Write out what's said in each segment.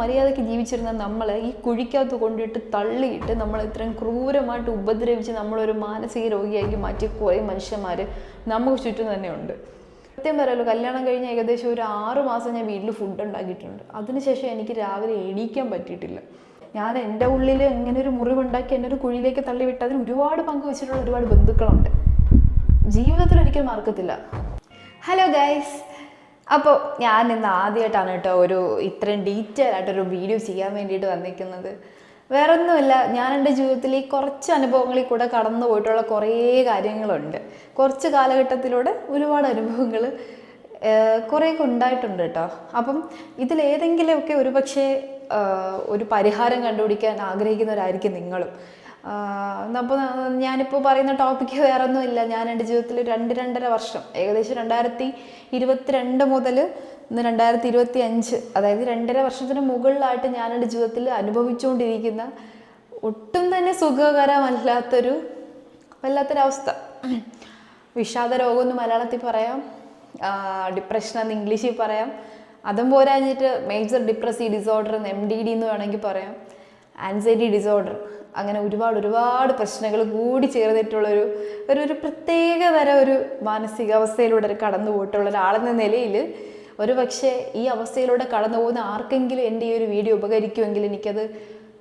മര്യാദയ്ക്ക് ജീവിച്ചിരുന്ന നമ്മളെ ഈ കുഴിക്കകത്ത് കൊണ്ടിട്ട് തള്ളിയിട്ട് നമ്മൾ ഇത്രയും ക്രൂരമായിട്ട് ഉപദ്രവിച്ച് നമ്മളൊരു മാനസിക രോഗിയാക്കി മാറ്റിയ കുറേ മനുഷ്യന്മാർ നമുക്ക് ചുറ്റും തന്നെയുണ്ട് സത്യം പറയാലോ കല്യാണം കഴിഞ്ഞ് ഏകദേശം ഒരു ആറ് മാസം ഞാൻ വീട്ടിൽ ഫുഡ് ഉണ്ടാക്കിയിട്ടുണ്ട്. അതിനുശേഷം എനിക്ക് രാവിലെ എണീക്കാൻ പറ്റിയിട്ടില്ല. ഞാൻ എന്റെ ഉള്ളിൽ ഇങ്ങനെ ഒരു മുറിവുണ്ടാക്കി എന്നെ ഒരു കുഴിയിലേക്ക് തള്ളി വിട്ട് അതിന് ഒരുപാട് പങ്ക് വെച്ചിട്ടുള്ള ഒരുപാട് ബന്ധുക്കളുണ്ട്. ജീവിതത്തിൽ ഒരിക്കലും മറക്കത്തില്ല. ഹലോ ഗൈസ് അപ്പോൾ ഞാൻ ഇന്ന് ആദ്യമായിട്ടാണ് കേട്ടോ ഒരു ഇത്രയും ഡീറ്റെയിൽ ആയിട്ടൊരു വീഡിയോ ചെയ്യാൻ വേണ്ടിയിട്ട് വന്നിരിക്കുന്നത്. വേറെ ഒന്നുമില്ല ഞാൻ എന്റെ ജീവിതത്തിൽ ഈ കുറച്ച് അനുഭവങ്ങളിൽ കൂടെ കടന്നു പോയിട്ടുള്ള കുറേ കാര്യങ്ങളുണ്ട്. കുറച്ച് കാലഘട്ടത്തിലൂടെ ഒരുപാട് അനുഭവങ്ങൾ കുറേയൊക്കെ ഉണ്ടായിട്ടുണ്ട് കേട്ടോ. അപ്പം ഇതിലേതെങ്കിലുമൊക്കെ ഒരു പക്ഷേ ഒരു പരിഹാരം കണ്ടുപിടിക്കാൻ ആഗ്രഹിക്കുന്നവരായിരിക്കും നിങ്ങളും. അപ്പോൾ ഞാനിപ്പോൾ പറയുന്ന ടോപ്പിക്ക് വേറെ ഒന്നുമില്ല ഞാൻ എന്റെ ജീവിതത്തിൽ രണ്ട് രണ്ടര വർഷം ഏകദേശം രണ്ടായിരത്തി ഇരുപത്തിരണ്ട് മുതൽ ഇന്ന് രണ്ടായിരത്തി ഇരുപത്തി അഞ്ച് അതായത് രണ്ടര വർഷത്തിന് മുകളിലായിട്ട് ഞാൻ എന്റെ ജീവിതത്തിൽ അനുഭവിച്ചുകൊണ്ടിരിക്കുന്ന ഒട്ടും തന്നെ സുഖകരമല്ലാത്തൊരു വല്ലാത്തൊരവസ്ഥ. വിഷാദ രോഗം എന്ന് മലയാളത്തിൽ പറയാം ഡിപ്രഷൻ എന്ന് ഇംഗ്ലീഷിൽ പറയാം. അതും പോരാഞ്ഞിട്ട് മേജർ ഡിപ്രസീവ് ഡിസോർഡർ എന്ന് എം ഡി ഡി എന്ന് വേണമെങ്കിൽ പറയാം. ആൻസൈറ്റി ഡിസോർഡർ അങ്ങനെ ഒരുപാട് ഒരുപാട് പ്രശ്നങ്ങൾ കൂടി ചേർന്നിട്ടുള്ളൊരു ഒരു ഒരു പ്രത്യേക തരം ഒരു മാനസികാവസ്ഥയിലൂടെ കടന്നു പോയിട്ടുള്ള ഒരാളെന്ന നിലയിൽ ഒരു പക്ഷേ ഈ അവസ്ഥയിലൂടെ കടന്നു പോകുന്ന ആർക്കെങ്കിലും എന്റെ ഈ ഒരു വീഡിയോ ഉപകരിക്കുമെങ്കിൽ എനിക്കത്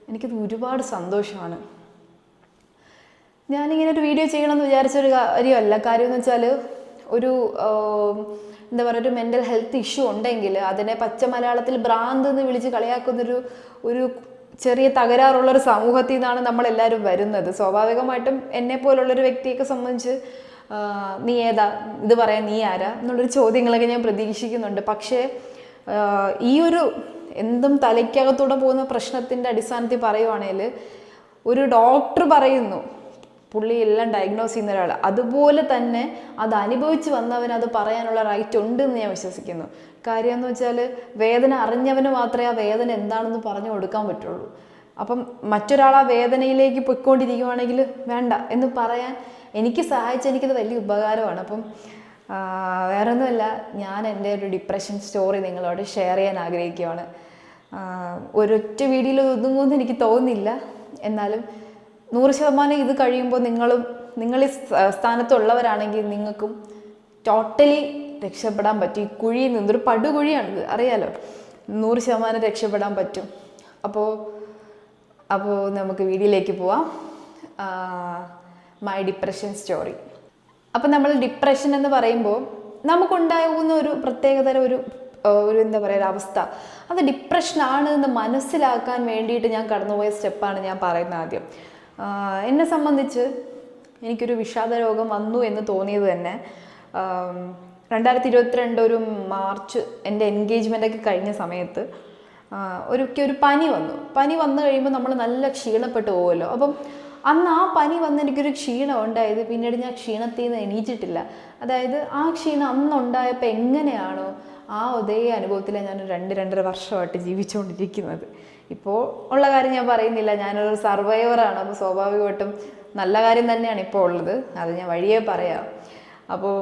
എനിക്കത് ഒരുപാട് സന്തോഷമാണ്. ഞാനിങ്ങനെ ഒരു വീഡിയോ ചെയ്യണമെന്ന് വിചാരിച്ചൊരു കാര്യമല്ല. കാര്യമെന്ന് വെച്ചാൽ ഒരു എന്താ പറയുക ഒരു മെന്റൽ ഹെൽത്ത് ഇഷ്യൂ ഉണ്ടെങ്കിൽ അതിനെ പച്ച മലയാളത്തിൽ ഭ്രാന്ത് എന്ന് വിളിച്ച് കളിയാക്കുന്നൊരു ഒരു ചെറിയ തകരാറുള്ള ഒരു സമൂഹത്തിൽ നിന്നാണ് നമ്മളെല്ലാവരും വരുന്നത്. സ്വാഭാവികമായിട്ടും എന്നെ പോലുള്ളൊരു വ്യക്തിയൊക്കെ സംബന്ധിച്ച് നീ ഏതാ? ഇത് പറയാൻ നീ ആരാ? എന്നുള്ളൊരു ചോദ്യങ്ങളൊക്കെ ഞാൻ പ്രതീക്ഷിക്കുന്നുണ്ട്. പക്ഷേ ഈ ഒരു എന്തും തലയ്ക്കകത്തൂടെ പോകുന്ന പ്രശ്നത്തിന്റെ അടിസ്ഥാനത്തിൽ പറയുവാണെങ്കിൽ ഒരു ഡോക്ടർ പറയുന്നു പുള്ളി എല്ലാം ഡയഗ്നോസ് ചെയ്യുന്ന ഒരാൾ അതുപോലെ തന്നെ അത് അനുഭവിച്ച് വന്നവന് അത് പറയാനുള്ള റൈറ്റ് ഉണ്ട് എന്ന് ഞാൻ വിശ്വസിക്കുന്നു. കാര്യം എന്ന് വെച്ചാൽ വേദന അറിഞ്ഞവന് മാത്രമേ ആ വേദന എന്താണെന്ന് പറഞ്ഞു കൊടുക്കാൻ പറ്റുള്ളൂ. അപ്പം മറ്റൊരാൾ ആ വേദനയിലേക്ക് പൊയ്ക്കൊണ്ടിരിക്കുവാണെങ്കിൽ വേണ്ട എന്ന് പറയാൻ എനിക്ക് സഹായിച്ച എനിക്കത് വലിയ ഉപകാരമാണ്. അപ്പം വേറെ ഒന്നുമല്ല ഞാൻ എന്റെ ഒരു ഡിപ്രഷൻ സ്റ്റോറി നിങ്ങളോട് ഷെയർ ചെയ്യാൻ ആഗ്രഹിക്കുകയാണ് ഒരൊറ്റ വീഡിയോയിൽ ഒതുങ്ങുമെന്ന് എനിക്ക് തോന്നുന്നില്ല. എന്നാലും നൂറ് ശതമാനം ഇത് കഴിയുമ്പോൾ നിങ്ങളും നിങ്ങൾ ഈ സ്ഥാനത്തുള്ളവരാണെങ്കിൽ നിങ്ങൾക്കും ടോട്ടലി രക്ഷപ്പെടാൻ പറ്റും. ഈ കുഴിയിൽ നിന്നൊരു പടുകുഴിയാണിത്. അറിയാലോ? നൂറ് ശതമാനം രക്ഷപ്പെടാൻ പറ്റും. അപ്പോൾ അപ്പോൾ നമുക്ക് വീഡിയോയിലേക്ക് പോവാം. My depression story. അപ്പം നമ്മൾ ഡിപ്രഷൻ എന്ന് പറയുമ്പോൾ നമുക്കുണ്ടാകുന്ന ഒരു പ്രത്യേകതരം ഒരു ഒരു എന്താ പറയുക അവസ്ഥ. അത് ഡിപ്രഷനാണ് എന്ന് മനസ്സിലാക്കാൻ വേണ്ടിയിട്ട് ഞാൻ കടന്നുപോയ സ്റ്റെപ്പാണ് ഞാൻ പറയുന്നത് ആദ്യം. എന്നെ സംബന്ധിച്ച് എനിക്കൊരു വിഷാദ രോഗം വന്നു എന്ന് തോന്നിയത് തന്നെ രണ്ടായിരത്തി ഇരുപത്തിരണ്ട് ഒരു മാർച്ച് എന്റെ എൻഗേജ്മെന്റ് ഒക്കെ കഴിഞ്ഞ സമയത്ത് ഒരിക്കൽ ഒരു പനി വന്നു. പനി വന്നു കഴിയുമ്പോൾ നമ്മൾ നല്ല ക്ഷീണപ്പെട്ടു പോകുമല്ലോ അപ്പം അന്ന് ആ പനി വന്ന് എനിക്കൊരു ക്ഷീണം ഉണ്ടായത് പിന്നീട് ഞാൻ ക്ഷീണത്തിൽ നിന്ന് എണീറ്റിട്ടില്ല. അതായത് ആ ക്ഷീണം അന്നുണ്ടായപ്പോൾ എങ്ങനെയാണോ ആ അതേ അനുഭവത്തിലാണ് ഞാൻ രണ്ട് രണ്ടര വർഷമായിട്ട് ജീവിച്ചുകൊണ്ടിരിക്കുന്നത്. ഇപ്പോൾ ഉള്ള കാര്യം ഞാൻ പറയുന്നില്ല. ഞാനൊരു സർവൈവറാണ്. അപ്പോൾ സ്വാഭാവികമായിട്ടും നല്ല കാര്യം തന്നെയാണ് ഇപ്പോൾ ഉള്ളത്. അത് ഞാൻ വഴിയേ പറയാം. അപ്പോൾ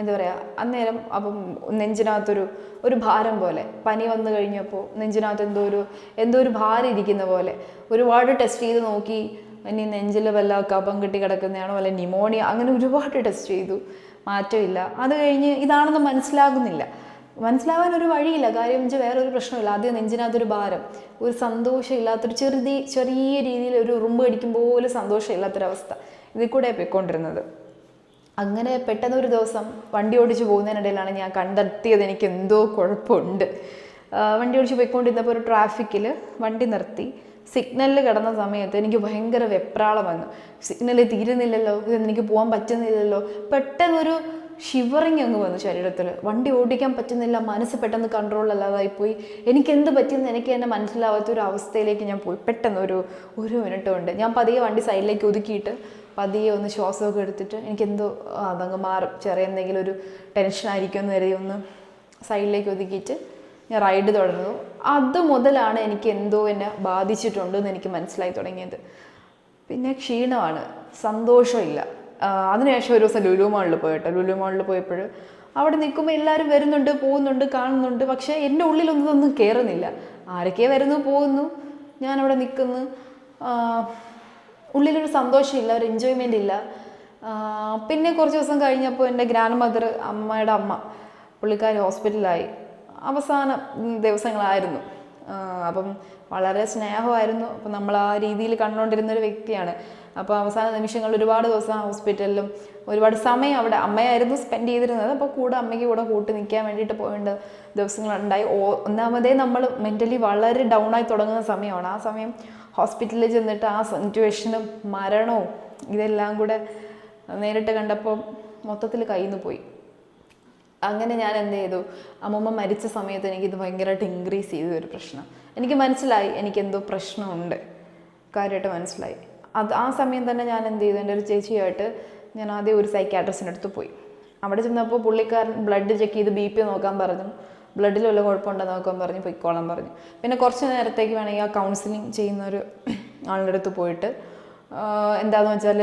എന്താ പറയുക അന്നേരം അപ്പം നെഞ്ചിനകത്തൊരു ഒരു ഭാരം പോലെ. പനി വന്നു കഴിഞ്ഞപ്പോൾ നെഞ്ചിനകത്ത് എന്തോ ഒരു എന്തോ ഒരു ഭാരം ഇരിക്കുന്ന പോലെ. ഒരുപാട് ടെസ്റ്റ് ചെയ്ത് നോക്കി. ഇനി നെഞ്ചിൽ വല്ല കപം കെട്ടി കിടക്കുന്നതാണോ വല്ല നിമോണിയ അങ്ങനെ ഒരുപാട് ടെസ്റ്റ് ചെയ്തു. മാറ്റമില്ല. അത് കഴിഞ്ഞ് ഇതാണെന്ന് മനസ്സിലാകുന്നില്ല. മനസ്സിലാവാൻ ഒരു വഴിയില്ല. കാര്യം വെച്ചാൽ വേറൊരു പ്രശ്നമില്ല. ആദ്യം നെഞ്ചിനകത്തൊരു ഭാരം ഒരു സന്തോഷമില്ലാത്തൊരു ചെറുതി ചെറിയ രീതിയിൽ ഒരു ഉറുമ്പ് കടിക്കും പോലെ സന്തോഷമില്ലാത്തൊരവസ്ഥ ഇതിൽ കൂടെ പോയിക്കൊണ്ടിരുന്നത്. അങ്ങനെ പെട്ടെന്ന് ഒരു ദിവസം വണ്ടി ഓടിച്ച് പോകുന്നതിനിടയിലാണ് ഞാൻ കണ്ടെത്തിയത്. എനിക്ക് എന്തോ കുഴപ്പമുണ്ട്. വണ്ടി ഓടിച്ച് പോയിക്കൊണ്ടിരുന്നപ്പോൾ ഒരു ട്രാഫിക്കിൽ വണ്ടി നിർത്തി. സിഗ്നലിൽ കിടന്ന സമയത്ത് എനിക്ക് ഭയങ്കര വെപ്രാളം വന്നു സിഗ്നൽ തീരുന്നില്ലല്ലോ ഇതെനിക്ക് പോകാൻ പറ്റുന്നില്ലല്ലോ. പെട്ടെന്നൊരു ഷിവറിങ് അങ്ങ് വന്നു ശരീരത്തിൽ. വണ്ടി ഓടിക്കാൻ പറ്റുന്നില്ല മനസ്സ് പെട്ടെന്ന് കൺട്രോൾ അല്ലാതായി പോയി. എനിക്ക് എന്ത് പറ്റിയെന്ന് എനിക്ക് തന്നെ മനസ്സിലാവാത്ത ഒരു അവസ്ഥയിലേക്ക് ഞാൻ പോയി. പെട്ടെന്ന് ഒരു ഒരു മിനിറ്റ് കൊണ്ട്. ഞാൻ പതിയെ വണ്ടി സൈഡിലേക്ക് ഒതുക്കിയിട്ട് പതിയെ ഒന്ന് ശ്വാസമൊക്കെ എടുത്തിട്ട് എനിക്കെന്തോ അതങ്ങ് മാറും. ചെറിയ എന്തെങ്കിലും ഒരു ടെൻഷനായിരിക്കും എന്ന് കരുതി ഒന്ന് സൈഡിലേക്ക് ഒതുക്കിയിട്ട് ഞാൻ റൈഡ് തുടർന്നു. അത് മുതലാണ് എനിക്ക് എന്തോ എന്നെ ബാധിച്ചിട്ടുണ്ട് എന്ന് എനിക്ക് മനസ്സിലായി തുടങ്ങിയത്. പിന്നെ ക്ഷീണമാണ്. സന്തോഷമില്ല. അതിനുശേഷം ഒരു ദിവസം ലുലു മാളിൽ പോയിട്ടോ. ലുലു മാളിൽ പോയപ്പോൾ അവിടെ നിൽക്കുമ്പോൾ എല്ലാവരും വരുന്നുണ്ട് പോകുന്നുണ്ട് കാണുന്നുണ്ട്. പക്ഷേ എന്റെ ഉള്ളിലൊന്നും ഒന്നും കയറുന്നില്ല ആരൊക്കെ വരുന്നു പോകുന്നു ഞാനവിടെ നിൽക്കുന്നു ഉള്ളിലൊരു സന്തോഷമില്ല ഒരു എൻജോയ്മെന്റ് ഇല്ല. പിന്നെ കുറച്ച് ദിവസം കഴിഞ്ഞപ്പോൾ എന്റെ ഗ്രാൻഡ് മദർ അമ്മയുടെ അമ്മ പുള്ളിക്കാരി ഹോസ്പിറ്റലായി അവസാന ദിവസങ്ങളായിരുന്നു. അപ്പം വളരെ സ്നേഹമായിരുന്നു. അപ്പം നമ്മൾ ആ രീതിയിൽ കണ്ടുകൊണ്ടിരുന്ന ഒരു വ്യക്തിയാണ്. അപ്പോൾ അവസാന നിമിഷങ്ങളിൽ ഒരുപാട് ദിവസം ഹോസ്പിറ്റലിലും ഒരുപാട് സമയം അവിടെ അമ്മയായിരുന്നു സ്പെൻഡ് ചെയ്തിരുന്നത്. അപ്പോൾ കൂടെ അമ്മയ്ക്ക് കൂടെ കൂട്ടി നിൽക്കാൻ വേണ്ടിയിട്ട് പോകേണ്ട ദിവസങ്ങളുണ്ടായി ഒന്നാമതേ നമ്മൾ മെന്റലി വളരെ ഡൗൺ ആയി തുടങ്ങുന്ന സമയമാണ്. ആ സമയം ഹോസ്പിറ്റലിൽ ചെന്നിട്ട് ആ സിറ്റുവേഷനും മരണവും ഇതെല്ലാം കൂടെ നേരിട്ട് കണ്ടപ്പോൾ മൊത്തത്തിൽ കയ്യിൽ നിന്ന് പോയി. അങ്ങനെ ഞാൻ എന്ത് ചെയ്തു? അമ്മമ്മ മരിച്ച സമയത്ത് എനിക്കിത് ഭയങ്കരമായിട്ട് ഇൻക്രീസ് ചെയ്ത ഒരു പ്രശ്നം. എനിക്ക് മനസ്സിലായി എനിക്കെന്തോ പ്രശ്നമുണ്ട്. കാര്യമായിട്ട് മനസ്സിലായി. അത് ആ സമയം തന്നെ ഞാൻ എന്ത് ചെയ്തു? എന്റെ ഒരു ചേച്ചിയായിട്ട് ഞാൻ ആദ്യം ഒരു സൈക്കാട്രിസ്റ്റിന്റെ അടുത്ത് പോയി. അവിടെ ചെന്നപ്പോൾ പുള്ളിക്കാരൻ ബ്ലഡ് ചെക്ക് ചെയ്ത് ബി പി നോക്കാൻ പറഞ്ഞു. ബ്ലഡിൽ വല്ല കുഴപ്പമുണ്ടോ നോക്കാൻ പറഞ്ഞു. പൊയ്ക്കോളാൻ പറഞ്ഞു. പിന്നെ കുറച്ച് നേരത്തേക്ക് വേണമെങ്കിൽ ആ കൗൺസിലിംഗ് ചെയ്യുന്ന ഒരു ആളുടെ അടുത്ത് പോയിട്ട് എന്താണെന്ന് വെച്ചാൽ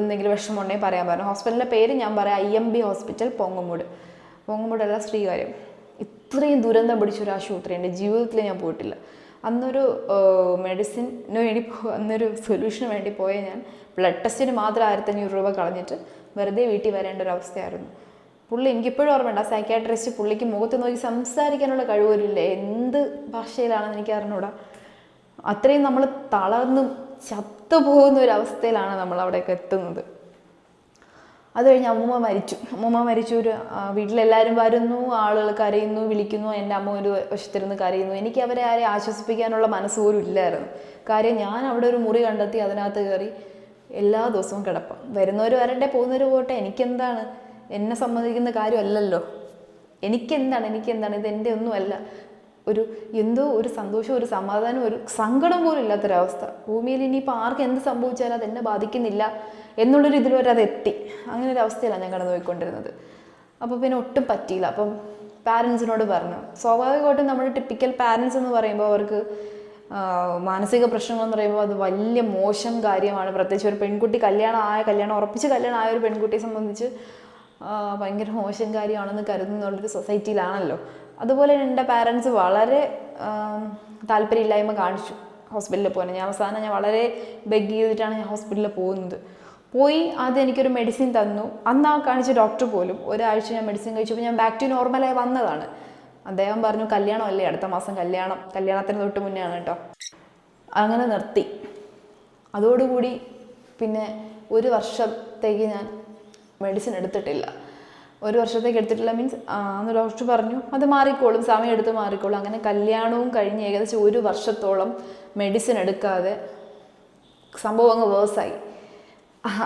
എന്തെങ്കിലും വിഷമമുണ്ടെങ്കിൽ പറയാൻ പറഞ്ഞു. ഹോസ്പിറ്റലിന്റെ പേര് ഞാൻ പറയാം I M B hospital Pongumoodu. പൊങ്ങുമൂടല്ല Sreekaryam. ഇത്രയും ദുരന്തം പിടിച്ചൊരു എന്റെ ജീവിതത്തിൽ ഞാൻ പോയിട്ടില്ല. അന്നൊരു മെഡിസിന് വേണ്ടി അന്നൊരു സൊല്യൂഷന് വേണ്ടി പോയ ഞാൻ ബ്ലഡ് ടെസ്റ്റിന് മാത്രം ആയിരത്തഞ്ഞൂറ് രൂപ കളഞ്ഞിട്ട് വെറുതെ വീട്ടിൽ വരേണ്ട ഒരു അവസ്ഥയായിരുന്നു. പുള്ളി എനിക്കിപ്പോഴും ഓർമ്മയുണ്ട്. ആ സൈക്യാട്രിസ്റ്റ് പുള്ളിക്ക് മുഖത്ത് നോക്കി സംസാരിക്കാനുള്ള കഴിവില്ല എന്ത് ഭാഷയിലാണെന്ന് എനിക്ക് അറിഞ്ഞൂടാ. അത്രയും നമ്മൾ തളർന്ന് ചത്തുപോകുന്ന ഒരു അവസ്ഥയിലാണ് നമ്മൾ അവിടെയൊക്കെ എത്തുന്നത്. അത് കഴിഞ്ഞ് അമ്മൂമ്മ മരിച്ചു. അമ്മൂമ്മ മരിച്ചു. ഒരു വീട്ടിലെല്ലാവരും വരുന്നു ആളുകൾ കരയുന്നു വിളിക്കുന്നു. എന്റെ അമ്മ ഒരു വശത്തിരുന്ന് കരയുന്നു. എനിക്ക് അവരെ ആരെ ആശ്വസിപ്പിക്കാനുള്ള മനസ്സ് പോലും ഇല്ലായിരുന്നു. കാര്യം ഞാൻ അവിടെ ഒരു മുറി കണ്ടെത്തി അതിനകത്ത് കയറി എല്ലാ ദിവസവും കിടപ്പം. വരുന്നവർ വരട്ടെ പോകുന്നവർ പോട്ടെ. എനിക്കെന്താണ്? എന്നെ സംബന്ധിക്കുന്ന കാര്യമല്ലല്ലോ. എനിക്കെന്താണ്? എനിക്കെന്താണ്? ഇത് എന്റെ ഒന്നുമല്ല. ഒരു എന്തോ ഒരു സന്തോഷം ഒരു സമാധാനം ഒരു സങ്കടം പോലും ഇല്ലാത്തൊരവസ്ഥ. ഭൂമിയിൽ ഇനിയിപ്പോൾ ആർക്ക് എന്ത് സംഭവിച്ചാലും അത് എന്നെ ബാധിക്കുന്നില്ല എന്നുള്ളൊരു ഇതിൽ വരെ അത് എത്തി. അങ്ങനെ ഒരു അവസ്ഥയിലാണ് ഞാൻ കടന്നു പോയിക്കൊണ്ടിരുന്നത് അപ്പോൾ പിന്നെ ഒട്ടും പറ്റിയില്ല. അപ്പം പാരൻസിനോട് പറഞ്ഞു. സ്വാഭാവികമായിട്ടും നമ്മുടെ ടിപ്പിക്കൽ പാരൻസ് എന്ന് പറയുമ്പോൾ അവർക്ക് മാനസിക പ്രശ്നങ്ങൾ എന്ന് പറയുമ്പോൾ അത് വലിയ മോശം കാര്യമാണ്. പ്രത്യേകിച്ച് ഒരു പെൺകുട്ടി കല്യാണം ആയ കല്യാണം ഉറപ്പിച്ച് കല്യാണം ആയ ഒരു പെൺകുട്ടിയെ സംബന്ധിച്ച് ഭയങ്കര മോശം കാര്യമാണെന്ന് കരുതുന്നുള്ളൊരു സൊസൈറ്റിയിലാണല്ലോ അതുപോലെ എന്റെ പാരൻസ് വളരെ താല്പര്യമില്ലായ്മ കാണിച്ചു ഹോസ്പിറ്റലിൽ പോകാൻ. ഞാൻ അവസാനം ഞാൻ വളരെ ബെഗ് ചെയ്തിട്ടാണ് ഞാൻ ഹോസ്പിറ്റലിൽ പോകുന്നത്. പോയി ആദ്യം എനിക്കൊരു മെഡിസിൻ തന്നു. അന്ന് ആ കാണിച്ച ഡോക്ടർ പോലും ഒരാഴ്ച ഞാൻ മെഡിസിൻ കഴിച്ചപ്പോൾ ഞാൻ ബാക്ക് ടു നോർമലായി വന്നതാണ്. അദ്ദേഹം പറഞ്ഞു കല്യാണമല്ലേ? അടുത്ത മാസം കല്യാണം. കല്യാണത്തിന് തൊട്ട് മുന്നേ ആണ് കേട്ടോ അങ്ങനെ നിർത്തി. അതോടുകൂടി പിന്നെ ഒരു വർഷത്തേക്ക് ഞാൻ മെഡിസിൻ എടുത്തിട്ടില്ല. ഒരു വർഷത്തേക്ക് എടുത്തിട്ടില്ല. മീൻസ് അന്ന് ഡോക്ടർ പറഞ്ഞു അത് മാറിക്കോളും സമയം എടുത്ത് മാറിക്കോളും. അങ്ങനെ കല്യാണവും കഴിഞ്ഞ് ഏകദേശം ഒരു വർഷത്തോളം മെഡിസിൻ എടുക്കാതെ സംഭവം അങ്ങ് വേഴ്സായി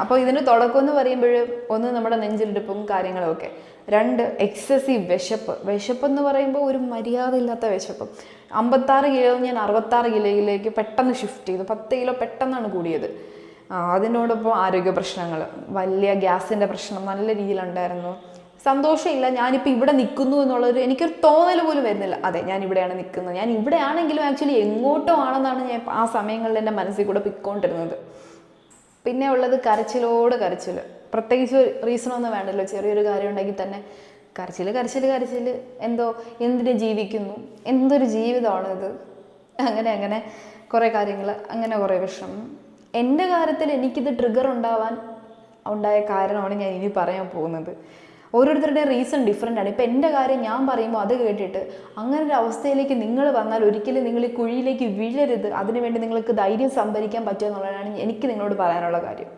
അപ്പോൾ ഇതിന് തുടക്കം എന്ന് പറയുമ്പോൾ ഒന്ന് നമ്മുടെ നെഞ്ചിലെടുപ്പും കാര്യങ്ങളൊക്കെ രണ്ട് എക്സസീവ് വിശപ്പ്. വിശപ്പ് എന്ന് പറയുമ്പോൾ ഒരു മര്യാദ ഇല്ലാത്ത വിശപ്പ്. അമ്പത്താറ് കിലോ ഞാൻ അറുപത്താറ് കിലോയിലേക്ക് പെട്ടെന്ന് ഷിഫ്റ്റ് ചെയ്തു. പത്ത് കിലോ പെട്ടെന്നാണ് കൂടിയത്. അതിനോടൊപ്പം ആരോഗ്യ പ്രശ്നങ്ങൾ വലിയ ഗ്യാസിന്റെ പ്രശ്നം നല്ല രീതിയിലുണ്ടായിരുന്നു. സന്തോഷമില്ല ഞാനിപ്പോൾ ഇവിടെ നിൽക്കുന്നു എന്നുള്ളൊരു എനിക്കൊരു തോന്നൽ പോലും വരുന്നില്ല. അതെ ഞാൻ ഇവിടെയാണ് നിൽക്കുന്നത്. ഞാൻ ഇവിടെയാണെങ്കിലും ആക്ച്വലി എങ്ങോട്ടോ ആണെന്നാണ് ഞാൻ ആ സമയങ്ങളിൽ എന്റെ മനസ്സിൽ കൂടെ പിക്കൊണ്ടിരുന്നത് പിന്നെ ഉള്ളത് കരച്ചിലോട് കരച്ചിൽ പ്രത്യേകിച്ച് റീസൺ ഒന്നും വേണ്ടല്ലോ. ചെറിയൊരു കാര്യം ഉണ്ടെങ്കിൽ തന്നെ കരച്ചിൽ കരച്ചിൽ കരച്ചിൽ എന്തോ എന്തിന് ജീവിക്കുന്നു? എന്തൊരു ജീവിതമാണിത്? അങ്ങനെ അങ്ങനെ കുറേ കാര്യങ്ങൾ അങ്ങനെ കുറേ വിഷമം. എന്റെ കാര്യത്തിൽ എനിക്കിത് ട്രിഗർ ഉണ്ടാവാൻ ഉണ്ടായ കാരണമാണ് ഞാൻ ഇനി പറയാൻ പോകുന്നത്. ഓരോരുത്തരുടെ റീസൺ ഡിഫറെന്റ് ആണ്. ഇപ്പം എന്റെ കാര്യം ഞാൻ പറയുമ്പോൾ അത് കേട്ടിട്ട് അങ്ങനെ ഒരു അവസ്ഥയിലേക്ക് നിങ്ങൾ വന്നാൽ ഒരിക്കലും നിങ്ങൾ ഈ കുഴിയിലേക്ക് വീഴരുത്. അതിനുവേണ്ടി നിങ്ങൾക്ക് ധൈര്യം സംഭരിക്കാൻ പറ്റുക എന്നുള്ളതാണ് എനിക്ക് നിങ്ങളോട് പറയാനുള്ള കാര്യം.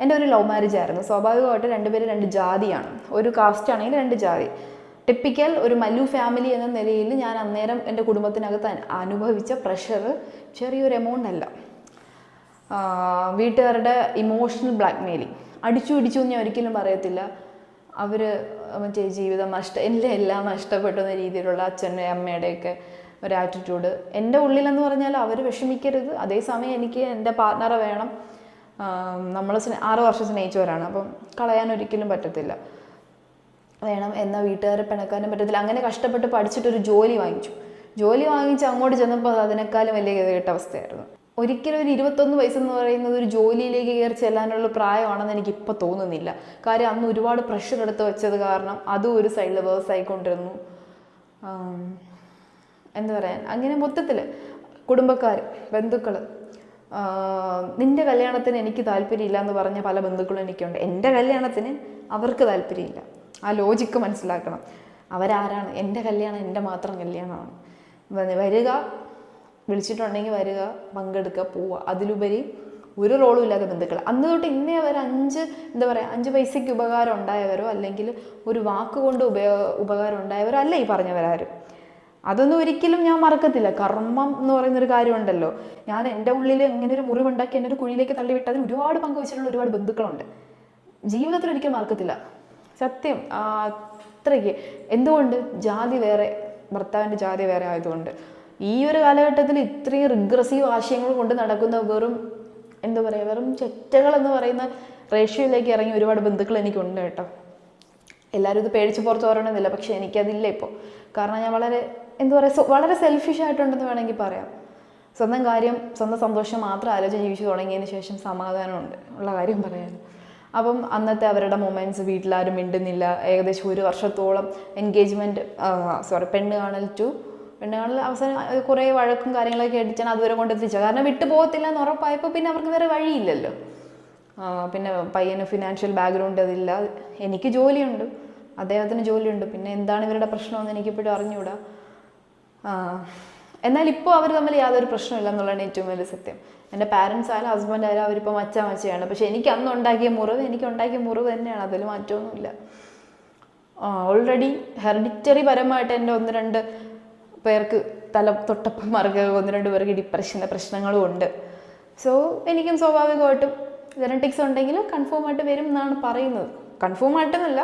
എന്റെ ഒരു ലവ് മാരേജ് ആയിരുന്നു. സ്വാഭാവികമായിട്ട് രണ്ടുപേരും രണ്ട് ജാതിയാണ്. ഒരു കാസ്റ്റ് ആണെങ്കിൽ രണ്ട് ജാതി. ടിപ്പിക്കൽ ഒരു മല്ലു ഫാമിലി എന്ന നിലയിൽ ഞാൻ അന്നേരം എന്റെ കുടുംബത്തിനകത്ത് അനുഭവിച്ച പ്രഷർ ചെറിയൊരു എമൗണ്ട് അല്ല. വീട്ടുകാരുടെ ഇമോഷണൽ ബ്ലാക്ക്മെയിലിങ് അടിച്ചു പിടിച്ചു എന്ന് ഞാൻ ഒരിക്കലും പറയത്തില്ല. അവർ മറ്റേ ജീവിതം നഷ്ട എന്റെ എല്ലാം നഷ്ടപ്പെട്ടുന്ന രീതിയിലുള്ള അച്ഛന്റെ അമ്മയുടെയൊക്കെ ഒരു ആറ്റിറ്റ്യൂഡ് എന്റെ ഉള്ളിലെന്ന് പറഞ്ഞാൽ അവർ വിഷമിക്കരുത്. അതേസമയം എനിക്ക് എന്റെ പാർട്ട്ണറെ വേണം. നമ്മൾ ആറ് വർഷം സ്നേഹിച്ചവരാണ്. അപ്പം കളയാൻ ഒരിക്കലും പറ്റത്തില്ല. വേണം എന്ന വീട്ടുകാരെ പിണക്കാനും പറ്റത്തില്ല. അങ്ങനെ കഷ്ടപ്പെട്ട് പഠിച്ചിട്ടൊരു ജോലി വാങ്ങിച്ചു. ജോലി വാങ്ങിച്ച് അങ്ങോട്ട് ചെന്നപ്പോൾ അത് അതിനേക്കാളും വലിയ കേട്ട അവസ്ഥയായിരുന്നു. ഒരിക്കലും ഒരു ഇരുപത്തൊന്ന് വയസ്സെന്ന് പറയുന്നത് ഒരു ജോലിയിലേക്ക് കയറി ചെല്ലാനുള്ള പ്രായമാണെന്ന് എനിക്ക് ഇപ്പോൾ തോന്നുന്നില്ല. കാര്യം അന്ന് ഒരുപാട് പ്രഷർ എടുത്ത് വെച്ചത് കാരണം അതും ഒരു സൈഡിൽ വേഴ്സ് ആയിക്കൊണ്ടിരുന്നു. എന്താ പറയാൻ? അങ്ങനെ മൊത്തത്തിൽ കുടുംബക്കാർ ബന്ധുക്കൾ നിന്റെ കല്യാണത്തിന് എനിക്ക് താല്പര്യമില്ല എന്ന് പറഞ്ഞ പല ബന്ധുക്കളും എനിക്കുണ്ട്. എന്റെ കല്യാണത്തിന് അവർക്ക് താല്പര്യമില്ല. ആ ലോജിക്ക് മനസ്സിലാക്കണം. അവരാരാണ്? എന്റെ കല്യാണം എന്റെ മാത്രം കല്യാണമാണ്. വരിക വിളിച്ചിട്ടുണ്ടെങ്കിൽ വരിക പങ്കെടുക്കുക പോവുക. അതിലുപരി ഒരു റോളും ഇല്ലാത്ത ബന്ധുക്കൾ. അന്ന് തൊട്ട് ഇന്നേ അവർ അഞ്ച് എന്താ പറയുക അഞ്ച് പൈസയ്ക്ക് ഉപകാരം ഉണ്ടായവരോ അല്ലെങ്കിൽ ഒരു വാക്കുകൊണ്ട് ഉപയോ ഉപകാരം ഉണ്ടായവരോ അല്ല ഈ പറഞ്ഞവരാരും. അതൊന്നും ഒരിക്കലും ഞാൻ മറക്കത്തില്ല. കർമ്മം എന്ന് പറയുന്നൊരു കാര്യമുണ്ടല്ലോ. ഞാൻ എന്റെ ഉള്ളിൽ ഇങ്ങനെ ഒരു മുറിവുണ്ടാക്കി എന്നെ ഒരു കുഴിയിലേക്ക് തള്ളിവിട്ട് ഒരുപാട് പങ്ക് വെച്ചിട്ടുള്ള ഒരുപാട് ബന്ധുക്കളുണ്ട്. ജീവിതത്തിൽ ഒരിക്കലും മറക്കത്തില്ല. സത്യം അത്രയ്ക്ക്. എന്തുകൊണ്ട്? ജാതി വേറെ ഭർത്താവിന്റെ ജാതി വേറെ ആയതുകൊണ്ട്. ഈ ഒരു കാലഘട്ടത്തിൽ ഇത്രയും റിഗ്രസീവ് ആശയങ്ങൾ കൊണ്ട് നടക്കുന്ന വെറും എന്താ പറയുക വെറും ചെറ്റകൾ എന്ന് പറയുന്ന റേഷ്യോയിലേക്ക് ഇറങ്ങി ഒരുപാട് ബന്ധുക്കൾ എനിക്കുണ്ട് കേട്ടോ. എല്ലാവരും ഇത് പേടിച്ച് പുറത്ത് പറയണമെന്നില്ല പക്ഷേ എനിക്കതില്ല ഇപ്പോൾ. കാരണം ഞാൻ വളരെ എന്താ പറയുക വളരെ സെൽഫിഷ് ആയിട്ടുണ്ടെന്ന് വേണമെങ്കിൽ പറയാം. സ്വന്തം കാര്യം സ്വന്തം സന്തോഷം മാത്രം ആലോചിച്ച് ജീവിച്ചു തുടങ്ങിയതിന് ശേഷം സമാധാനമുണ്ട് ഉള്ള കാര്യം പറയാൻ. അപ്പം അന്നത്തെ അവരുടെ മൊമെന്റ്സ് വീട്ടിലാരും മിണ്ടുന്നില്ല. ഏകദേശം ഒരു വർഷത്തോളം എൻഗേജ്മെന്റ് സോറി പെണ്ണ് കാണൽ ടു പെണ്ണ് കാണൽ അവസാനം കുറേ വഴക്കും കാര്യങ്ങളൊക്കെ അടിച്ചാണ് അതുവരെ കൊണ്ട് കൊണ്ടെത്തിച്ചത്. കാരണം വിട്ടു പോകത്തില്ല എന്ന് ഉറപ്പായപ്പോൾ പിന്നെ അവർക്ക് വേറെ വഴിയില്ലല്ലോ. പിന്നെ പയ്യന് ഫിനാൻഷ്യൽ ബാക്ക്ഗ്രൗണ്ട് അതില്ല. എനിക്ക് ജോലിയുണ്ട്. അദ്ദേഹത്തിന് ജോലിയുണ്ട്. പിന്നെ എന്താണ് ഇവരുടെ പ്രശ്നമെന്ന് എനിക്കിപ്പോഴും അറിഞ്ഞുകൂടാ എന്നാൽ ഇപ്പോൾ അവർ തമ്മിൽ യാതൊരു പ്രശ്നമില്ല എന്നുള്ളതാണ് ഏറ്റവും വലിയ സത്യം. എന്റെ പാരൻസ് ആയാലും ഹസ്ബൻഡ് ആയാലും അവരിപ്പോൾ മച്ച മച്ചയാണ് പക്ഷേ എനിക്ക് അന്ന് ഉണ്ടാക്കിയ മുറിവ് എനിക്ക് ഉണ്ടാക്കിയ മുറിവ് തന്നെയാണ്. അതിൽ മാറ്റമൊന്നുമില്ല. ഓൾറെഡി ഹെറിഡിറ്ററി പരമായിട്ട് എന്റെ ഒന്ന് രണ്ട് പേർക്ക് തല തൊട്ടപ്പം മറുക ഒന്ന് രണ്ട് പേർക്ക് ഡിപ്രഷന്റെ പ്രശ്നങ്ങളും ഉണ്ട്. സോ എനിക്കും സ്വാഭാവികമായിട്ടും ജനറ്റിക്സ് ഉണ്ടെങ്കിൽ കൺഫേം ആയിട്ട് വരും എന്നാണ് പറയുന്നത്. കൺഫേം ആയിട്ടെന്നല്ല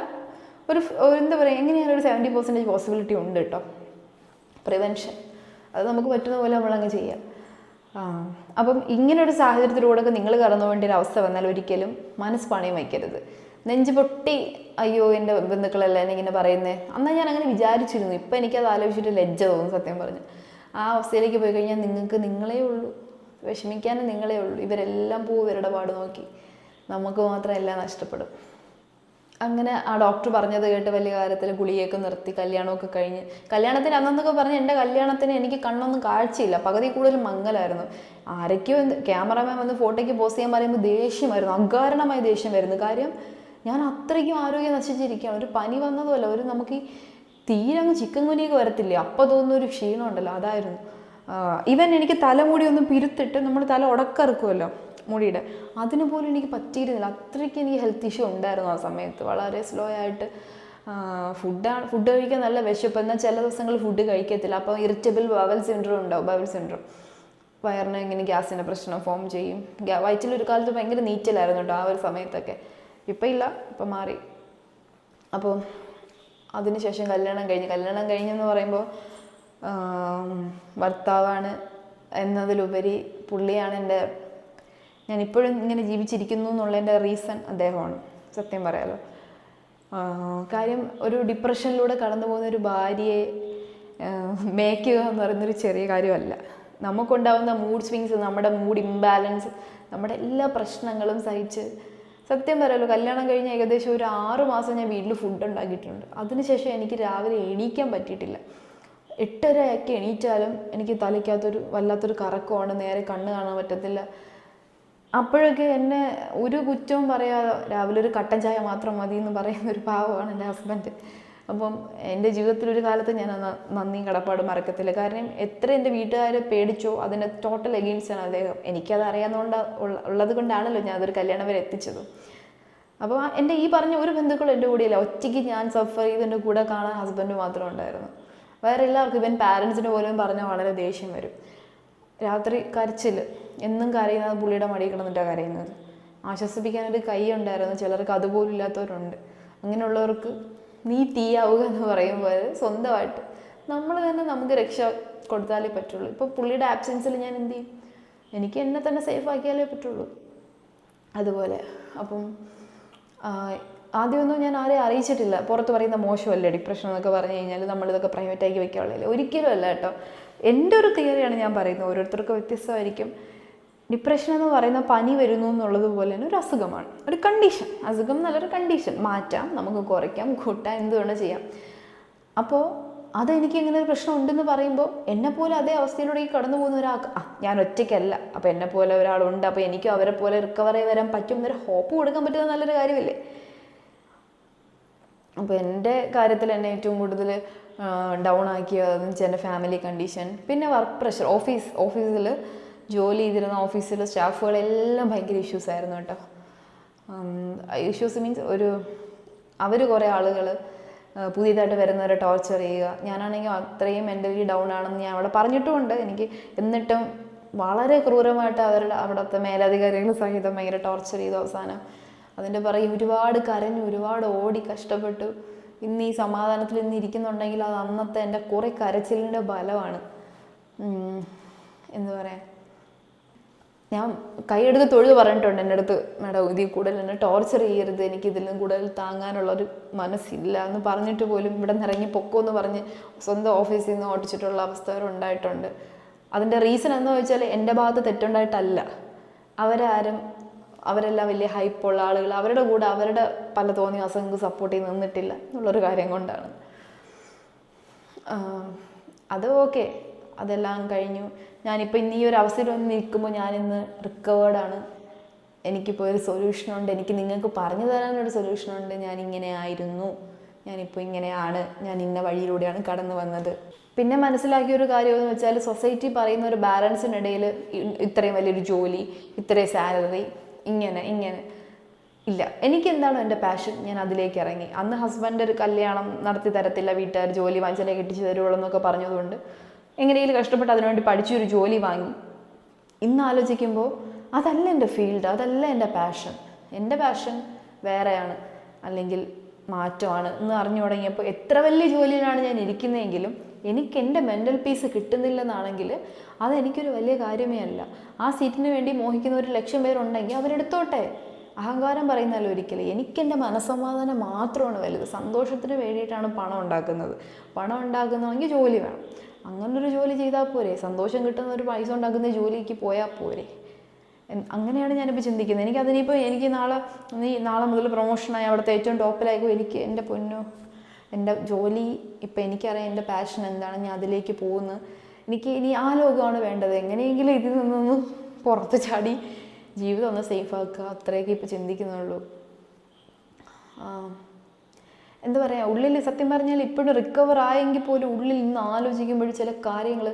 ഒരു എന്താ പറയുക എങ്ങനെയാണ് ഒരു സെവന്റി പെർസെന്റേജ് പോസിബിലിറ്റി ഉണ്ട് കേട്ടോ. പ്രിവെൻഷൻ അത് നമുക്ക് പറ്റുന്ന പോലെ നമ്മളങ്ങ് ചെയ്യാം. അപ്പം ഇങ്ങനൊരു സാഹചര്യത്തിലൂടെ നിങ്ങൾ കടന്നു വേണ്ട ഒരു അവസ്ഥ വന്നാൽ ഒരിക്കലും മനസ്സ് പണയം വയ്ക്കരുത്. നെഞ്ച് പൊട്ടി അയ്യോ എന്റെ ബന്ധുക്കളല്ലേ എന്നിങ്ങനെ പറയുന്നത് അന്നാ ഞാൻ അങ്ങനെ വിചാരിച്ചിരുന്നു. ഇപ്പം എനിക്കത് ആലോചിച്ചിട്ട് ലജ്ജ തോന്നും സത്യം പറഞ്ഞു ആ അവസ്ഥയിലേക്ക് പോയി കഴിഞ്ഞാൽ നിങ്ങൾക്ക് നിങ്ങളേ ഉള്ളൂ. വിഷമിക്കാനും നിങ്ങളേ ഉള്ളൂ. ഇവരെല്ലാം പോവും ഇവരുടെ പാട് നോക്കി. നമുക്ക് മാത്രം എല്ലാം നഷ്ടപ്പെടും. അങ്ങനെ ആ ഡോക്ടർ പറഞ്ഞത് കേട്ട് വലിയ കാര്യത്തിൽ ഗുളികയൊക്കെ നിർത്തി കല്യാണമൊക്കെ കഴിഞ്ഞ്. കല്യാണത്തിന് അന്നൊക്കെ പറഞ്ഞ് എന്റെ കല്യാണത്തിന് എനിക്ക് കണ്ണൊന്നും കാഴ്ചയില്ല. പകുതി കൂടുതൽ മങ്ങലായിരുന്നു ആരൊക്കെയോ എന്ത് ക്യാമറമാൻ വന്ന് ഫോട്ടോയ്ക്ക് പോസ്റ്റ് ചെയ്യാൻ പറയുമ്പോൾ ദേഷ്യമായിരുന്നു. അകാരണമായ ദേഷ്യം വരുന്നു. കാര്യം ഞാൻ അത്രയ്ക്കും ആരോഗ്യം നശിച്ചിരിക്കുകയാണ്. ഒരു പനി വന്നതുമല്ല. ഒരു നമുക്ക് ഈ തീരെ അങ്ങ് ചിക്കൻ കുനിയൊക്കെ വരത്തില്ലേ? അപ്പോൾ തോന്നുന്ന ഒരു ക്ഷീണം ഉണ്ടല്ലോ അതായിരുന്നു ഇവൻ എനിക്ക് തലമുടി ഒന്ന് പിരുത്തിട്ട് നമ്മൾ തല ഉടക്കിറക്കുമല്ലോ മുടിയുടെ. അതിന് പോലും എനിക്ക് പറ്റിയിരുന്നില്ല. അത്രയ്ക്ക് എനിക്ക് ഹെൽത്ത് ഇഷ്യൂ ഉണ്ടായിരുന്നു ആ സമയത്ത്. വളരെ സ്ലോ ആയിട്ട് ഫുഡാണ് ഫുഡ് കഴിക്കാൻ നല്ല വിശപ്പ്. എന്നാൽ ചില ദിവസങ്ങൾ ഫുഡ് കഴിക്കത്തില്ല. അപ്പോൾ ഇറിറ്റബിൾ ബവൽ സിൻഡ്രോം ഉണ്ടാവും. ബവൽ സിൻഡ്രോം വയറിന് ഇങ്ങനെ ഗ്യാസിന്റെ പ്രശ്നം ഫോം ചെയ്യും. വയറ്റിലൊരു കാലത്ത് ഭയങ്കര നീറ്റലായിരുന്നു കേട്ടോ ആ ഒരു സമയത്തൊക്കെ. ഇപ്പം ഇല്ല ഇപ്പം മാറി. അപ്പോൾ അതിനുശേഷം കല്യാണം കഴിഞ്ഞ് കല്യാണം കഴിഞ്ഞെന്ന് പറയുമ്പോൾ ഭർത്താവാണ് എന്നതിലുപരി പുള്ളിയാണ് എന്റെ ഞാൻ ഇപ്പോഴും ഇങ്ങനെ ജീവിച്ചിരിക്കുന്നു എന്നുള്ളതിന്റെ റീസൺ അദ്ദേഹമാണ് സത്യം പറയാലോ. കാര്യം ഒരു ഡിപ്രഷനിലൂടെ കടന്നു പോകുന്ന ഒരു ഭാര്യയെ മേക്കുക എന്ന് പറയുന്നൊരു ചെറിയ കാര്യമല്ല. നമുക്കുണ്ടാവുന്ന മൂഡ് സ്വിങ്സ് നമ്മുടെ മൂഡ് ഇംബാലൻസ് നമ്മുടെ എല്ലാ പ്രശ്നങ്ങളും സഹിച്ച് സത്യം പറയാലോ കല്യാണം കഴിഞ്ഞ് ഏകദേശം ഒരു ആറു മാസം ഞാൻ വീട്ടിൽ ഫുഡ് ഉണ്ടാക്കിയിട്ടുണ്ട്. അതിനുശേഷം എനിക്ക് രാവിലെ എണീക്കാൻ പറ്റിയിട്ടില്ല. എട്ടരയൊക്കെ എണീറ്റാലും എനിക്ക് തലയ്ക്കകത്തൊരു വല്ലാത്തൊരു കറക്കമാണ് നേരെ കണ്ണ് കാണാൻ പറ്റത്തില്ല. അപ്പോഴൊക്കെ എന്നെ ഒരു കുറ്റവും പറയാതെ രാവിലെ ഒരു കട്ടൻ ചായ മാത്രം മതി എന്ന് പറയുന്ന ഒരു പാവമാണ് എന്റെ ഹസ്ബൻഡ് അപ്പം എന്റെ ജീവിതത്തിൽ ഒരു കാലത്ത് ഞാൻ നന്ദി കടപ്പാടും മറക്കത്തില്ല. കാരണം എത്ര എന്റെ വീട്ടുകാരെ പേടിച്ചോ അതിന്റെ ടോട്ടൽ എഗെയിൻസ്റ്റാണ് അദ്ദേഹം. എനിക്കത് അറിയാവുന്നതുകൊണ്ട് ഉള്ള- ഉള്ളത് കൊണ്ടാണല്ലോ ഞാൻ അതൊരു കല്യാണം വരെ എത്തിച്ചത്. അപ്പോൾ എന്റെ ഈ പറഞ്ഞ ഒരു ബന്ധുക്കളും എന്റെ കൂടെയില്ല. ഒറ്റയ്ക്ക് ഞാൻ സഫർ ചെയ്ത് എന്റെ കൂടെ കാണാൻ ഹസ്ബൻഡ് മാത്രം ഉണ്ടായിരുന്നു. വേറെ എല്ലാവർക്കും ഇവൻ പാരൻസിന് പോലും പറഞ്ഞാൽ വളരെ ദേഷ്യം വരും. രാത്രി കരച്ചിൽ എന്നും കരയുന്നത് പുള്ളിയുടെ മടിയിൽ കിടന്നിട്ടാണ് കരയുന്നത്. ആശ്വസിപ്പിക്കാനൊരു കൈ ഉണ്ടായിരുന്നു. ചിലർക്ക് അതുപോലും ഇല്ലാത്തവരുണ്ട്. അങ്ങനെയുള്ളവർക്ക് നീ തീയാവുക എന്ന് പറയുമ്പോൾ സ്വന്തമായിട്ട് നമ്മൾ തന്നെ നമുക്ക് രക്ഷ കൊടുത്താലേ പറ്റുള്ളൂ. ഇപ്പോൾ പുള്ളിയുടെ ആബ്സെൻസിൽ ഞാൻ എന്ത് ചെയ്യും? എനിക്ക് എന്നെ തന്നെ സേഫ് ആക്കിയാലേ പറ്റുള്ളൂ. അതുപോലെ അപ്പം ആദ്യമൊന്നും ഞാൻ ആരെയും അറിയിച്ചിട്ടില്ല. പുറത്ത് പറയുന്ന മോശമല്ലേ ഡിപ്രഷൻ എന്നൊക്കെ പറഞ്ഞു കഴിഞ്ഞാൽ നമ്മളിതൊക്കെ പ്രൈവറ്റ് ആക്കി വെക്കാനുള്ളതല്ലേ? ഒരിക്കലും അല്ല കേട്ടോ. എന്റെ ഒരു തിയറിയാണ് ഞാൻ പറയുന്നത്. ഓരോരുത്തർക്കും വ്യത്യസ്തമായിരിക്കും. ഡിപ്രഷൻ എന്ന് പറയുന്ന പനി വരുന്നു എന്നുള്ളത് പോലെ തന്നെ ഒരു അസുഖമാണ്. ഒരു കണ്ടീഷൻ അസുഖം എന്നുള്ളൊരു കണ്ടീഷൻ മാറ്റാം നമുക്ക് കുറയ്ക്കാം കൂട്ടാം എന്ത് വേണം ചെയ്യാം. അപ്പോൾ അതെനിക്ക് ഇങ്ങനെ ഒരു പ്രശ്നം ഉണ്ടെന്ന് പറയുമ്പോൾ എന്നെ പോലെ അതേ അവസ്ഥയിലൂടെ ഈ കടന്നു പോകുന്ന ഒരാൾക്ക് ആ ഞാൻ ഒറ്റയ്ക്കല്ല. അപ്പോൾ എന്നെ പോലെ ഒരാളുണ്ട്. അപ്പോൾ എനിക്കും അവരെ പോലെ റിക്കവർ ആയി വരാൻ പറ്റും എന്നൊരു ഹോപ്പ് കൊടുക്കാൻ പറ്റുന്ന നല്ലൊരു കാര്യമില്ലേ? അപ്പോൾ എന്റെ കാര്യത്തിൽ എന്നെ ഏറ്റവും കൂടുതൽ ഡൗൺ ആക്കിയതെന്ന് വെച്ചാൽ എന്റെ ഫാമിലി കണ്ടീഷൻ പിന്നെ വർക്ക് പ്രഷർ ഓഫീസ് ഓഫീസിൽ ജോലി ചെയ്തിരുന്ന ഓഫീസിലെ സ്റ്റാഫുകളെല്ലാം ഭയങ്കര ഇഷ്യൂസ് ആയിരുന്നു കേട്ടോ. ഇഷ്യൂസ് മീൻസ് ഒരു അവർ കുറേ ആളുകൾ പുതിയതായിട്ട് വരുന്നവരെ ടോർച്ചർ ചെയ്യുക. ഞാനാണെങ്കിൽ അത്രയും മെന്റലി ഡൗൺ ആണെന്ന് ഞാൻ അവിടെ പറഞ്ഞിട്ടുമുണ്ട്. എനിക്ക് എന്നിട്ടും വളരെ ക്രൂരമായിട്ട് അവരുടെ അവിടുത്തെ മേലധികാരികൾ സഹിതം ഭയങ്കര ടോർച്ചർ ചെയ്തു അവസാനം. അതിന്റെ പറയും ഒരുപാട് കരഞ്ഞു ഒരുപാട് ഓടി കഷ്ടപ്പെട്ടു. ഇന്ന് ഈ സമാധാനത്തിൽ ഇന്ന് ഇരിക്കുന്നുണ്ടെങ്കിൽ അത് അന്നത്തെ എന്റെ കുറേ കരച്ചിലിന്റെ ബലമാണ്. എന്ന് പറയാൻ ഞാൻ കൈയെടുത്ത് തൊഴുത് പറഞ്ഞിട്ടുണ്ട് എന്റെ അടുത്ത് മാഡം ഇതിൽ കൂടുതൽ എന്നെ ടോർച്ചർ ചെയ്യരുത്. എനിക്ക് ഇതിലും കൂടുതൽ താങ്ങാനുള്ളൊരു മനസ്സില്ല എന്ന് പറഞ്ഞിട്ട് പോലും ഇവിടെ നിന്ന് ഇറങ്ങി പൊക്കോന്ന് പറഞ്ഞ് സ്വന്തം ഓഫീസിൽ നിന്ന് ഓടിച്ചിട്ടുള്ള അവസ്ഥ ഉണ്ടായിട്ടുണ്ട്. അതിന്റെ റീസൺ എന്ന് വെച്ചാൽ എന്റെ ഭാഗത്ത് തെറ്റുണ്ടായിട്ടല്ല. അവരാരും അവരെല്ലാം വലിയ ഹൈപ്പുള്ള ആളുകൾ അവരുടെ കൂടെ അവരുടെ പല തോന്നി അസംഖ്യ സപ്പോർട്ട് ചെയ്ത് നിന്നിട്ടില്ല എന്നുള്ളൊരു കാര്യം കൊണ്ടാണ്. അത് ഓക്കെ അതെല്ലാം കഴിഞ്ഞു. ഞാനിപ്പോൾ ഇന്ന് ഈ ഒരു അവസരം വന്ന് നിൽക്കുമ്പോൾ ഞാനിന്ന് റിക്കവേർഡാണ് എനിക്കിപ്പോൾ ഒരു സൊല്യൂഷനുണ്ട് എനിക്ക് നിങ്ങൾക്ക് പറഞ്ഞു തരാനൊരു സൊല്യൂഷനുണ്ട് ഞാൻ ഇങ്ങനെ ആയിരുന്നു. ഞാനിപ്പോൾ ഇങ്ങനെയാണ്. ഞാൻ ഇന്ന വഴിയിലൂടെയാണ് കടന്നു വന്നത്. പിന്നെ മനസ്സിലാക്കിയ ഒരു കാര്യം എന്ന് വെച്ചാൽ സൊസൈറ്റി പറയുന്ന ഒരു ബാലൻസിനിടയിൽ ഇത്രയും വലിയൊരു ജോലി ഇത്രയും സാലറി ഇങ്ങനെ ഇങ്ങനെ. ഇല്ല. എനിക്കെന്താണോ എന്റെ പാഷൻ ഞാൻ അതിലേക്ക് ഇറങ്ങി. അന്ന് ഹസ്ബൻഡ് ഒരു കല്യാണം നടത്തി തരത്തില്ല. വീട്ടുകാർ ജോലി വാങ്ങിച്ചാലേ കെട്ടിച്ച് തരുള്ളൂ എന്നൊക്കെ പറഞ്ഞതുകൊണ്ട് എങ്ങനെയെങ്കിലും കഷ്ടപ്പെട്ട് അതിനുവേണ്ടി പഠിച്ചൊരു ജോലി വാങ്ങി. ഇന്ന് ആലോചിക്കുമ്പോൾ അതല്ല എന്റെ ഫീൽഡ് അതല്ല എന്റെ പാഷൻ. എന്റെ പാഷൻ വേറെയാണ്. അല്ലെങ്കിൽ മാറ്റമാണ്. എന്ന് അറിഞ്ഞു തുടങ്ങിയപ്പോൾ എത്ര വലിയ ജോലിയിലാണ് ഞാൻ ഇരിക്കുന്നതെങ്കിലും എനിക്ക് എന്റെ മെന്റൽ പീസ് കിട്ടുന്നില്ലെന്നാണെങ്കിൽ അതെനിക്കൊരു വലിയ കാര്യമേ അല്ല. ആ സീറ്റിന് വേണ്ടി മോഹിക്കുന്ന ഒരു ലക്ഷം പേരുണ്ടെങ്കിൽ അവരെടുത്തോട്ടെ. അഹങ്കാരം പറയുന്നതല്ല ഒരിക്കലും. എനിക്കെന്റെ മനസ്സമാധാനം മാത്രമാണ് വലുത്. സന്തോഷത്തിന് വേണ്ടിയിട്ടാണ് പണം ഉണ്ടാക്കുന്നത്. പണം ഉണ്ടാക്കുന്നതെങ്കിൽ ജോലി വേണം. അങ്ങനൊരു ജോലി ചെയ്താൽ പോരെ. സന്തോഷം കിട്ടുന്ന ഒരു പൈസ ഉണ്ടാക്കുന്ന ജോലിക്ക് പോയാൽ പോരെ. അങ്ങനെയാണ് ഞാനിപ്പോൾ ചിന്തിക്കുന്നത്. എനിക്ക് അതിനിപ്പോൾ എനിക്ക് നാളെ നീ നാളെ മുതൽ പ്രൊമോഷനായി അവിടുത്തെ ഏറ്റവും ടോപ്പിലായിക്കോ. എനിക്ക് എന്റെ പൊന്നു എന്റെ ജോലി ഇപ്പം എനിക്കറിയാം എന്റെ പാഷൻ എന്താണ്. ഞാൻ അതിലേക്ക് പോകുന്നു. എനിക്ക് ഇനി ആ ലോകമാണ് വേണ്ടത്. എങ്ങനെയെങ്കിലും ഇതിൽ നിന്നൊന്ന് പുറത്ത് ചാടി ജീവിതം ഒന്ന് സേഫ് ആക്കുക. അത്രയൊക്കെ ഇപ്പോൾ ചിന്തിക്കുന്നുള്ളൂ. എന്താ പറയുക ഉള്ളിൽ സത്യം പറഞ്ഞാൽ ഇപ്പോഴും റിക്കവർ ആയെങ്കിൽ പോലും ഉള്ളിൽ ഇന്ന് ആലോചിക്കുമ്പോൾ ചില കാര്യങ്ങൾ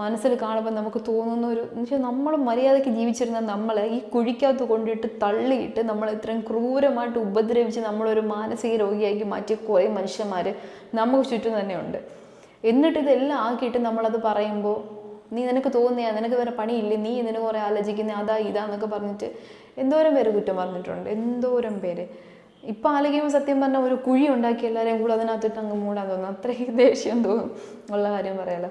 മനസ്സിൽ കാണുമ്പോൾ നമുക്ക് തോന്നുന്ന ഒരു എന്നുവെച്ചാൽ നമ്മൾ മര്യാദയ്ക്ക് ജീവിച്ചിരുന്ന നമ്മളെ ഈ കുഴിക്കകത്ത് കൊണ്ടിട്ട് തള്ളിയിട്ട് നമ്മൾ ഇത്രയും ക്രൂരമായിട്ട് ഉപദ്രവിച്ച് നമ്മളൊരു മാനസിക രോഗിയാക്കി മാറ്റിയ കുറേ മനുഷ്യന്മാർ നമുക്ക് ചുറ്റും തന്നെയുണ്ട് എന്നിട്ട് ഇതെല്ലാം ആക്കിയിട്ട് നമ്മളത് പറയുമ്പോൾ നീ നിനക്ക് തോന്നിയാ നിനക്ക് വേറെ പണിയില്ലേ? നീ ഇതിന് കുറേ ആലോചിക്കുന്നേ അതാ ഇതാന്നൊക്കെ പറഞ്ഞിട്ട് എന്തോരം പേര് കുറ്റം പറഞ്ഞിട്ടുണ്ട്. എന്തോരം പേര്. ഇപ്പം ആലോചിക്കുമ്പോൾ സത്യം പറഞ്ഞാൽ ഒരു കുഴി ഉണ്ടാക്കി എല്ലാവരെയും കൂടെ അതിനകത്തിട്ട് അങ്ങ് മൂടാൻ തോന്നും. അത്രയും ദേഷ്യം തോന്നും ഉള്ള കാര്യം പറയാലോ.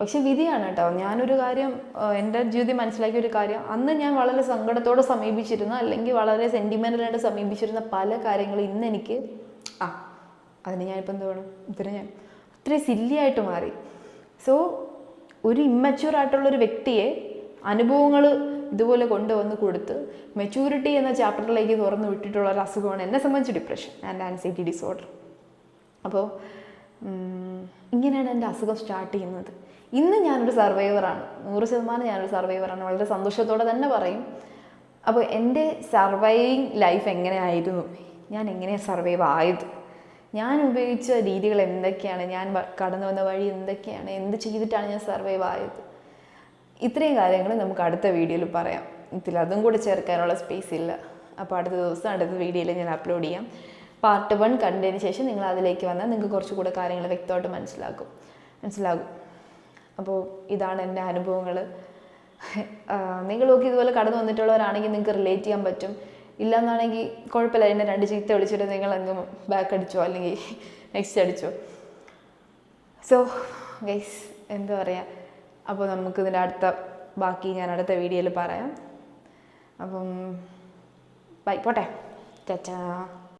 പക്ഷെ വിധിയാണ് കേട്ടോ. ഞാനൊരു കാര്യം എന്റെ ജീവിതം മനസ്സിലാക്കിയ ഒരു കാര്യം. അന്ന് ഞാൻ വളരെ സങ്കടത്തോടെ സമീപിച്ചിരുന്ന അല്ലെങ്കിൽ വളരെ സെന്റിമെന്റലായിട്ട് സമീപിച്ചിരുന്ന പല കാര്യങ്ങളും ഇന്ന് എനിക്ക് ആ അതിന് ഞാനിപ്പോൾ എന്ത് വേണം? ഇത്ര ഞാൻ അത്രയും സില്ലിയായിട്ട് മാറി. സോ ഒരു ഇമ്മച്യൂർ ആയിട്ടുള്ള ഒരു വ്യക്തിയെ അനുഭവങ്ങൾ ഇതുപോലെ കൊണ്ടുവന്ന് കൊടുത്ത് മെച്യൂരിറ്റി എന്ന ചാപ്റ്ററിലേക്ക് തുറന്ന് വിട്ടിട്ടുള്ള ഒരു അസുഖമാണ് എന്നെ സംബന്ധിച്ച് ഡിപ്രഷൻ ആൻഡ് ആൻസൈറ്റി ഡിസോർഡർ അപ്പോൾ ഇങ്ങനെയാണ് എന്റെ അസുഖം സ്റ്റാർട്ട് ചെയ്യുന്നത്. ഇന്ന് ഞാനൊരു സർവൈവറാണ് നൂറ് ശതമാനം ഞാനൊരു സർവൈവറാണ് വളരെ സന്തോഷത്തോടെ തന്നെ പറയും. അപ്പോൾ എന്റെ സർവൈവിങ് ലൈഫ് എങ്ങനെയായിരുന്നു? ഞാൻ എങ്ങനെയാണ് സർവൈവ് ആയത്? ഞാൻ ഉപയോഗിച്ച രീതികൾ എന്തൊക്കെയാണ്? ഞാൻ കടന്നു വന്ന വഴി എന്തൊക്കെയാണ്? എന്ത് ചെയ്തിട്ടാണ് ഞാൻ സർവൈവ് ആയത്? ഇത്രയും കാര്യങ്ങൾ നമുക്ക് അടുത്ത വീഡിയോയിൽ പറയാം. ഇതിൽ അതും കൂടെ ചേർക്കാനുള്ള സ്പേസ് ഇല്ല. അപ്പോൾ അടുത്ത ദിവസം അടുത്ത വീഡിയോയിൽ ഞാൻ അപ്ലോഡ് ചെയ്യാം. പാർട്ട് വൺ കണ്ടതിന് ശേഷം നിങ്ങൾ അതിലേക്ക് വന്നാൽ നിങ്ങൾക്ക് കുറച്ചുകൂടെ കാര്യങ്ങൾ വ്യക്തമായിട്ട് മനസ്സിലാക്കും. മനസ്സിലാകും. അപ്പോൾ ഇതാണ് എന്റെ അനുഭവങ്ങൾ. നിങ്ങളൊക്കെ ഇതുപോലെ കടന്നു വന്നിട്ടുള്ളവരാണെങ്കിൽ നിങ്ങൾക്ക് റിലേറ്റ് ചെയ്യാൻ പറ്റും. ഇല്ലെന്നാണെങ്കിൽ കുഴപ്പമില്ല. എന്നെ രണ്ട് ചീത്ത വിളിച്ചിട്ട് നിങ്ങൾ അങ്ങ് ബാക്ക് അടിച്ചോ? അല്ലെങ്കിൽ നെക്സ്റ്റ് അടിച്ചോ? സോ ഗൈസ് എന്താ പറയുക അപ്പോൾ നമുക്ക് ഇതിന്റെ അടുത്ത ബാക്കി ഞാൻ അടുത്ത വീഡിയോയിൽ പറയാം. അപ്പം ബൈ പോട്ടെ. ചാച്ചാ.